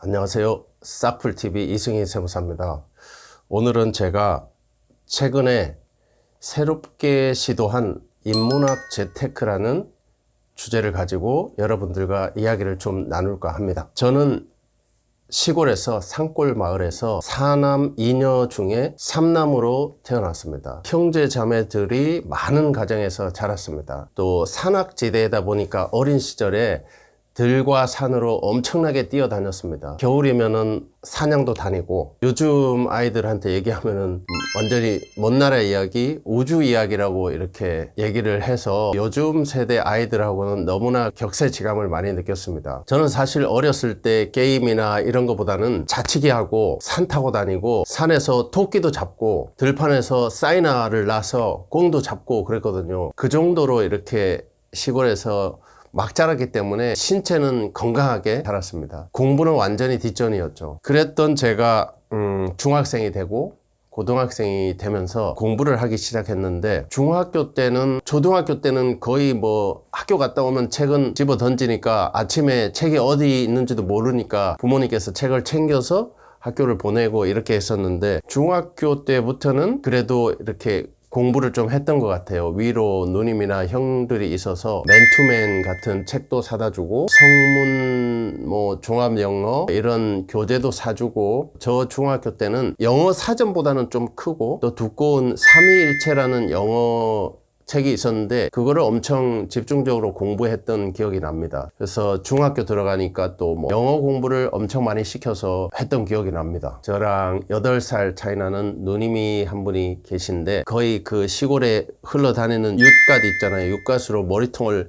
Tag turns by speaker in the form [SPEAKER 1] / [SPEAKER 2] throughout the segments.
[SPEAKER 1] 안녕하세요. 싹풀TV 이승희 세무사입니다. 오늘은 제가 최근에 새롭게 시도한 인문학 재테크라는 주제를 가지고 여러분들과 이야기를 좀 나눌까 합니다. 저는 시골에서 산골 마을에서 사남 이녀 중에 삼남으로 태어났습니다. 형제 자매들이 많은 가정에서 자랐습니다. 또 산악지대이다 보니까 어린 시절에 들과 산으로 엄청나게 뛰어다녔습니다. 겨울이면은 사냥도 다니고 요즘 아이들한테 얘기하면은 완전히 먼 나라 이야기, 우주 이야기라고 이렇게 얘기를 해서 요즘 세대 아이들하고는 너무나 격세지감을 많이 느꼈습니다. 저는 사실 어렸을 때 게임이나 이런 것보다는 자치기 하고 산 타고 다니고 산에서 토끼도 잡고 들판에서 사이나를 놔서 꽁도 잡고 그랬거든요. 그 정도로 이렇게 시골에서 막 자랐기 때문에 신체는 건강하게 자랐습니다. 공부는 완전히 뒷전이었죠. 그랬던 제가 음, 중학생이 되고 고등학생이 되면서 공부를 하기 시작했는데 중학교 때는 초등학교 때는 거의 뭐 학교 갔다 오면 책은 집어 던지니까 아침에 책이 어디 있는지도 모르니까 부모님께서 책을 챙겨서 학교를 보내고 이렇게 했었는데 중학교 때부터는 그래도 이렇게 공부를 좀 했던 것 같아요. 위로 누님이나 형들이 있어서 맨투맨 같은 책도 사다 주고 성문 뭐 종합 영어 이런 교재도 사주고 저 중학교 때는 영어 사전보다는 좀 크고 또 두꺼운 삼위일체라는 영어 책이 있었는데 그거를 엄청 집중적으로 공부했던 기억이 납니다. 그래서 중학교 들어가니까 또 뭐 영어 공부를 엄청 많이 시켜서 했던 기억이 납니다. 저랑 8살 차이 나는 누님이 한 분이 계신데 거의 그 시골에 흘러다니는 윷갓 있잖아요. 윷갓으로 머리통을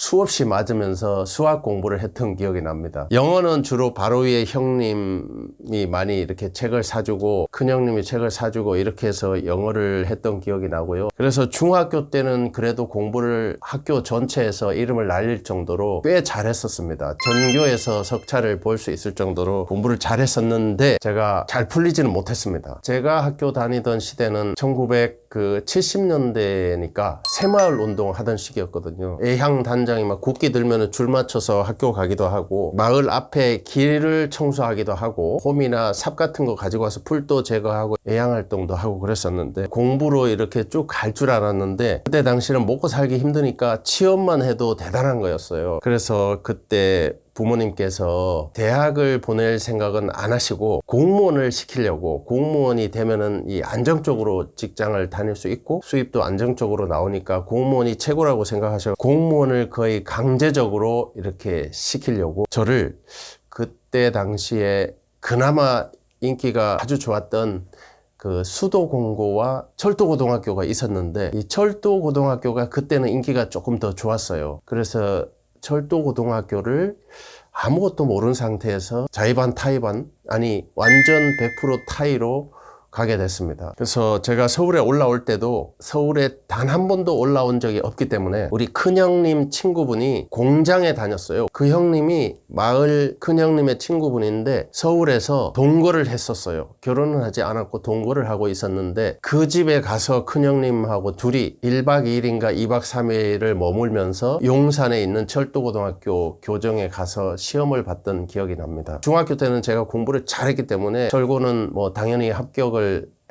[SPEAKER 1] 수없이 맞으면서 수학 공부를 했던 기억이 납니다. 영어는 주로 바로 위에 형님이 많이 이렇게 책을 사주고 큰형님이 책을 사주고 이렇게 해서 영어를 했던 기억이 나고요. 그래서 중학교 때는 그래도 공부를 학교 전체에서 이름을 날릴 정도로 꽤 잘했었습니다. 전교에서 석차를 볼 수 있을 정도로 공부를 잘했었는데 제가 잘 풀리지는 못했습니다. 제가 학교 다니던 시대는 1970년대니까 새마을 운동 하던 시기였거든요. 애향 단 장이 막 국기 들면 줄 맞춰서 학교 가기도 하고 마을 앞에 길을 청소하기도 하고 홈이나 삽 같은 거 가지고 와서 풀도 제거하고 애향 활동도 하고 그랬었는데 공부로 이렇게 쭉 갈 줄 알았는데 그때 당시는 먹고 살기 힘드니까 취업만 해도 대단한 거였어요. 그래서 그때 부모님께서 대학을 보낼 생각은 안 하시고 공무원을 시키려고 공무원이 되면은 이 안정적으로 직장을 다닐 수 있고 수입도 안정적으로 나오니까 공무원이 최고라고 생각하셔 공무원을 거의 강제적으로 이렇게 시키려고 저를 그때 당시에 그나마 인기가 아주 좋았던 그 수도 공고와 철도 고등학교가 있었는데 이 철도 고등학교가 그때는 인기가 조금 더 좋았어요. 그래서 철도고등학교를 아무것도 모르는 상태에서 자의반 타의반 아니 완전 100% 타의로 가게 됐습니다. 그래서 제가 서울에 올라올 때도 서울에 단 한 번도 올라온 적이 없기 때문에 우리 큰형님 친구분이 공장에 다녔어요. 그 형님이 마을 큰형님의 친구분인데 서울에서 동거를 했었어요. 결혼은 하지 않았고 동거를 하고 있었는데 그 집에 가서 큰형님하고 둘이 1박 2일인가 2박 3일을 머물면서 용산에 있는 철도고등학교 교정에 가서 시험을 봤던 기억이 납니다. 중학교 때는 제가 공부를 잘했기 때문에 절고는 뭐 당연히 합격을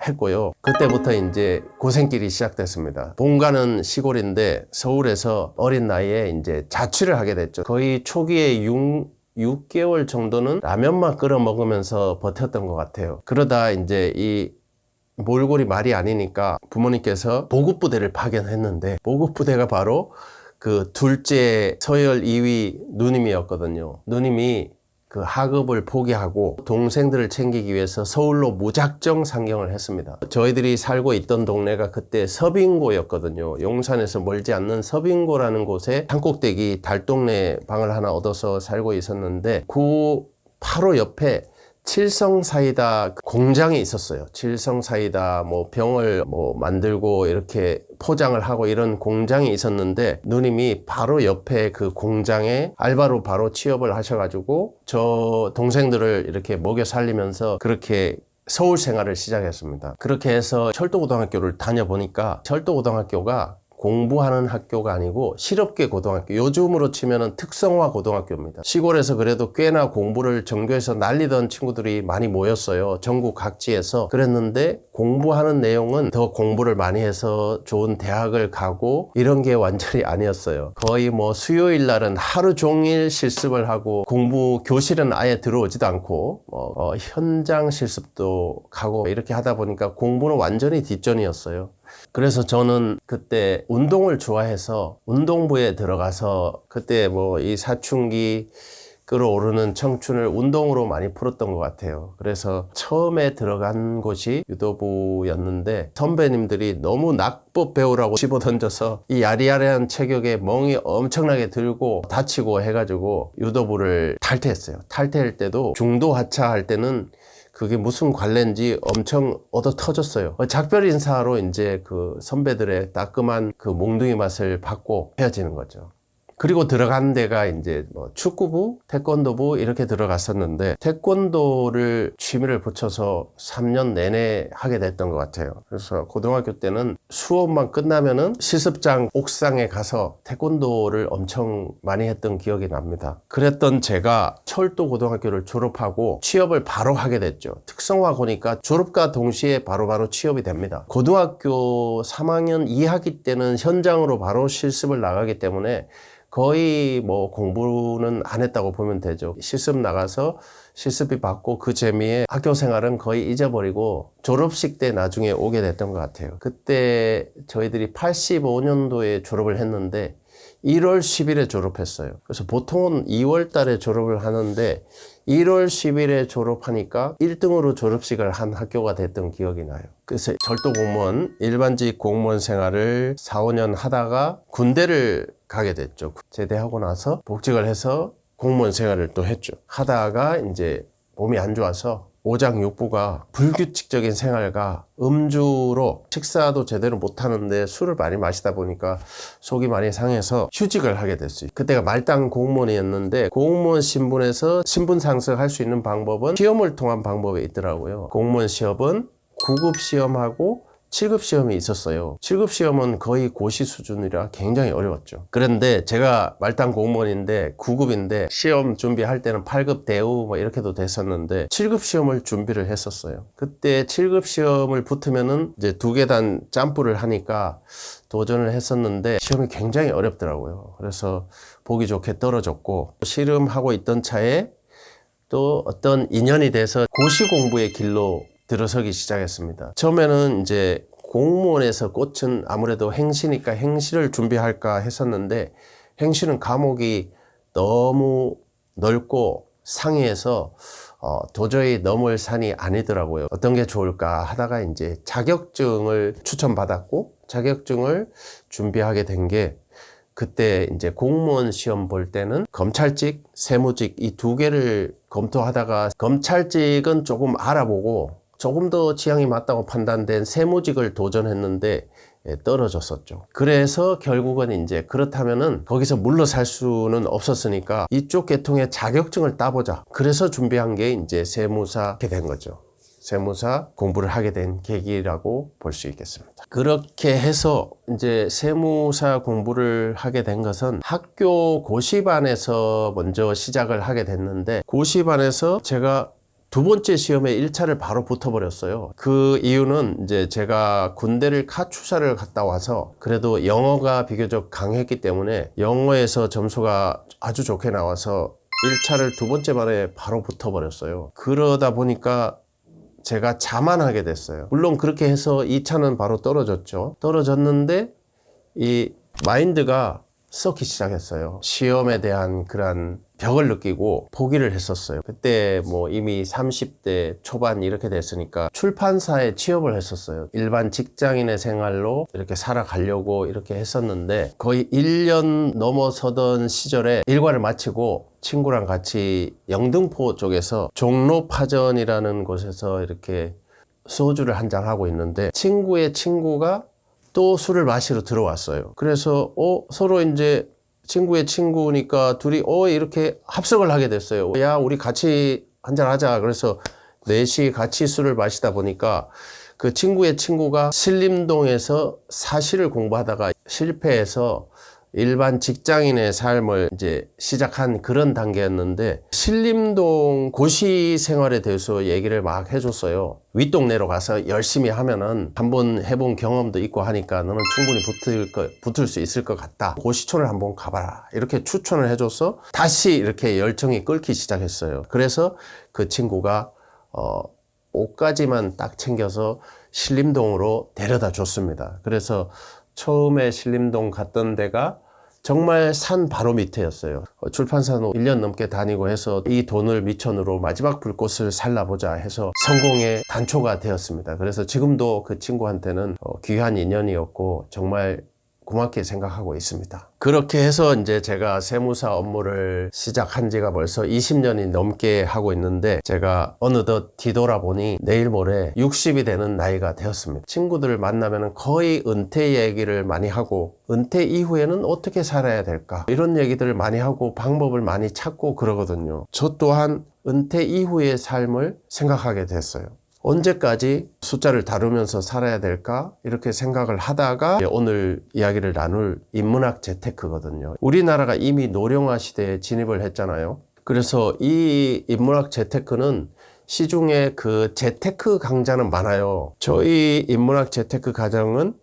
[SPEAKER 1] 했고요. 그때부터 이제 고생길이 시작됐습니다. 본가는 시골인데 서울에서 어린 나이에 이제 자취를 하게 됐죠. 거의 초기에 6, 6개월 정도는 라면만 끓여 먹으면서 버텼던 것 같아요. 그러다 이제 이 몰골이 말이 아니니까 부모님께서 보급부대를 파견했는데 보급부대가 바로 그 둘째 서열 2위 누님이었거든요. 누님이 그 학업을 포기하고 동생들을 챙기기 위해서 서울로 무작정 상경을 했습니다. 저희들이 살고 있던 동네가 그때 서빙고였거든요. 용산에서 멀지 않는 서빙고라는 곳에 산꼭대기 달동네 방을 하나 얻어서 살고 있었는데 그 바로 옆에 칠성사이다 공장이 있었어요. 칠성사이다 뭐 병을 뭐 만들고 이렇게 포장을 하고 이런 공장이 있었는데 누님이 바로 옆에 그 공장에 알바로 바로 취업을 하셔가지고 저 동생들을 이렇게 먹여 살리면서 그렇게 서울 생활을 시작했습니다. 그렇게 해서 철도고등학교를 다녀보니까 철도고등학교가 공부하는 학교가 아니고 실업계 고등학교 요즘으로 치면은 특성화 고등학교입니다. 시골에서 그래도 꽤나 공부를 전교에서 날리던 친구들이 많이 모였어요 전국 각지에서. 그랬는데 공부하는 내용은 더 공부를 많이 해서 좋은 대학을 가고 이런 게 완전히 아니었어요. 거의 뭐 수요일 날은 하루 종일 실습을 하고 공부 교실은 아예 들어오지도 않고 뭐 어, 현장 실습도 가고 이렇게 하다 보니까 공부는 완전히 뒷전이었어요 그래서 저는 그때 운동을 좋아해서 운동부에 들어가서 그때 뭐 이 사춘기 끌어오르는 청춘을 운동으로 많이 풀었던 것 같아요. 그래서 처음에 들어간 곳이 유도부였는데 선배님들이 너무 낙법 배우라고 집어 던져서 이 야리야리한 체격에 멍이 엄청나게 들고 다치고 해가지고 유도부를 탈퇴했어요. 탈퇴할 때도 중도 하차할 때는 그게 무슨 관례인지 엄청 얻어 터졌어요. 작별 인사로 이제 그 선배들의 따끔한 그 몽둥이 맛을 받고 헤어지는 거죠. 그리고 들어간 데가 이제 뭐 축구부, 태권도부 이렇게 들어갔었는데 태권도를 취미를 붙여서 3년 내내 하게 됐던 것 같아요. 그래서 고등학교 때는 수업만 끝나면은 실습장 옥상에 가서 태권도를 엄청 많이 했던 기억이 납니다. 그랬던 제가 철도 고등학교를 졸업하고 취업을 바로 하게 됐죠. 특성화 고니까 졸업과 동시에 바로바로 취업이 됩니다. 고등학교 3학년 2학기 때는 현장으로 바로 실습을 나가기 때문에 거의 뭐 공부는 안 했다고 보면 되죠. 실습 나가서 실습비 받고 그 재미에 학교 생활은 거의 잊어버리고 졸업식 때 나중에 오게 됐던 것 같아요. 그때 저희들이 85년도에 졸업을 했는데 1월 10일에 졸업했어요. 그래서 보통은 2월 달에 졸업을 하는데 1월 10일에 졸업하니까 1등으로 졸업식을 한 학교가 됐던 기억이 나요. 그래서 절도 공무원, 일반직 공무원 생활을 4, 5년 하다가 군대를 가게 됐죠. 제대하고 나서 복직을 해서 공무원 생활을 또 했죠. 하다가 이제 몸이 안 좋아서 오장육부가 불규칙적인 생활과 음주로 식사도 제대로 못 하는데 술을 많이 마시다 보니까 속이 많이 상해서 휴직을 하게 됐어요. 그때가 말단 공무원이었는데 공무원 신분에서 신분 상승할 수 있는 방법은 시험을 통한 방법이 있더라고요. 공무원 시험은 9급 시험하고 7급 시험이 있었어요. 7급 시험은 거의 고시 수준이라 굉장히 어려웠죠. 그런데 제가 말단 공무원인데 9급인데 시험 준비할 때는 8급 대우 뭐 이렇게도 됐었는데 7급 시험을 준비를 했었어요. 그때 7급 시험을 붙으면은 이제 두 계단 점프를 하니까 도전을 했었는데 시험이 굉장히 어렵더라고요. 그래서 보기 좋게 떨어졌고 씨름하고 있던 차에 또 어떤 인연이 돼서 고시 공부의 길로 들어서기 시작했습니다. 처음에는 이제 공무원에서 꽃은 아무래도 행시니까 행시를 준비할까 했었는데 행시는 과목이 너무 넓고 상이해서 어, 도저히 넘을 산이 아니더라고요. 어떤 게 좋을까 하다가 이제 자격증을 추천받았고 자격증을 준비하게 된 게 그때 이제 공무원 시험 볼 때는 검찰직, 세무직 이 두 개를 검토하다가 검찰직은 조금 알아보고 조금 더 지향이 맞다고 판단된 세무직을 도전했는데 예, 떨어졌었죠. 그래서 결국은 이제 그렇다면은 거기서 물러설 수는 없었으니까 이쪽 계통의 자격증을 따보자. 그래서 준비한 게 이제 세무사게 된 거죠. 세무사 공부를 하게 된 계기라고 볼 수 있겠습니다. 그렇게 해서 이제 세무사 공부를 하게 된 것은 학교 고시반에서 먼저 시작을 하게 됐는데 고시반에서 제가 두 번째 시험에 1차를 바로 붙어버렸어요. 그 이유는 이제 제가 군대를 카투사를 갔다 와서 그래도 영어가 비교적 강했기 때문에 영어에서 점수가 아주 좋게 나와서 1차를 두 번째 반에 바로 붙어버렸어요. 그러다 보니까 제가 자만하게 됐어요. 물론 그렇게 해서 2차는 바로 떨어졌죠. 떨어졌는데 이 마인드가 썩기 시작했어요. 시험에 대한 그런 벽을 느끼고 포기를 했었어요. 그때 뭐 이미 30대 초반 이렇게 됐으니까 출판사에 취업을 했었어요. 일반 직장인의 생활로 이렇게 살아가려고 이렇게 했었는데 거의 1년 넘어서던 시절에 일과를 마치고 친구랑 같이 영등포 쪽에서 종로파전이라는 곳에서 이렇게 소주를 한 잔 하고 있는데 친구의 친구가 또 술을 마시러 들어왔어요. 그래서 어 서로 이제 친구의 친구니까 둘이 어 이렇게 합석을 하게 됐어요. 야 우리 같이 한잔 하자. 그래서 넷이 같이 술을 마시다 보니까 그 친구의 친구가 신림동에서 사시를 공부하다가 실패해서 일반 직장인의 삶을 이제 시작한 그런 단계였는데 신림동 고시 생활에 대해서 얘기를 막 해줬어요. 윗동네로 가서 열심히 하면은 한번 해본 경험도 있고 하니까 너는 충분히 붙을 거, 붙을 수 있을 것 같다. 고시촌을 한번 가봐라. 이렇게 추천을 해줘서 다시 이렇게 열정이 끓기 시작했어요. 그래서 그 친구가 어, 옷까지만 딱 챙겨서 신림동으로 데려다 줬습니다. 그래서 처음에 신림동 갔던 데가 정말 산 바로 밑에였어요. 어, 출판사는 1년 넘게 다니고 해서 이 돈을 미천으로 마지막 불꽃을 살라보자 해서 성공의 단초가 되었습니다. 그래서 지금도 그 친구한테는 어, 귀한 인연이었고 정말 고맙게 생각하고 있습니다. 그렇게 해서 이제 제가 세무사 업무를 시작한 지가 벌써 20년이 넘게 하고 있는데 제가 어느덧 뒤돌아보니 내일 모레 60이 되는 나이가 되었습니다. 친구들을 만나면 거의 은퇴 얘기를 많이 하고 은퇴 이후에는 어떻게 살아야 될까 이런 얘기들을 많이 하고 방법을 많이 찾고 그러거든요. 저 또한 은퇴 이후의 삶을 생각하게 됐어요. 언제까지 숫자를 다루면서 살아야 될까? 이렇게 생각을 하다가 오늘 이야기를 나눌 인문학 재테크거든요. 우리나라가 이미 노령화 시대에 진입을 했잖아요. 그래서 이 인문학 재테크는 시중에 그 재테크 강좌는 많아요. 저희 인문학 재테크 과정은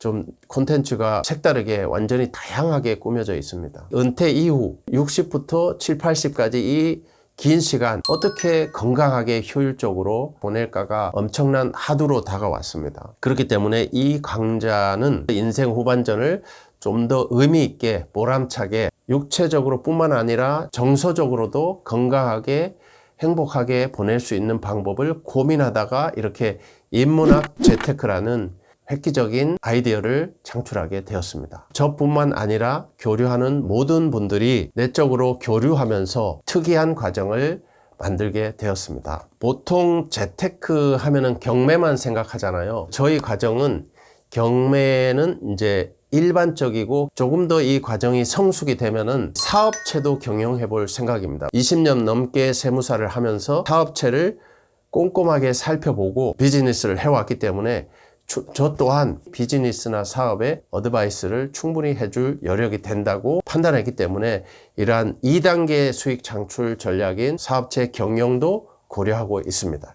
[SPEAKER 1] 좀 콘텐츠가 색다르게 완전히 다양하게 꾸며져 있습니다. 은퇴 이후 60부터 7, 80까지 이 긴 시간 어떻게 건강하게 효율적으로 보낼까가 엄청난 하두로 다가왔습니다. 그렇기 때문에 이 강좌는 인생 후반전을 좀 더 의미 있게 보람차게 육체적으로 뿐만 아니라 정서적으로도 건강하게 행복하게 보낼 수 있는 방법을 고민하다가 이렇게 인문학 재테크라는 획기적인 아이디어를 창출하게 되었습니다. 저뿐만 아니라 교류하는 모든 분들이 내적으로 교류하면서 특이한 과정을 만들게 되었습니다. 보통 재테크 하면은 경매만 생각하잖아요. 저희 과정은 경매는 이제 일반적이고 조금 더 이 과정이 성숙이 되면은 사업체도 경영해 볼 생각입니다. 20년 넘게 세무사를 하면서 사업체를 꼼꼼하게 살펴보고 비즈니스를 해왔기 때문에 주- 저 또한 비즈니스나 사업에 어드바이스를 충분히 해줄 여력이 된다고 판단했기 때문에 이러한 2단계 수익 창출 전략인 사업체 경영도 고려하고 있습니다.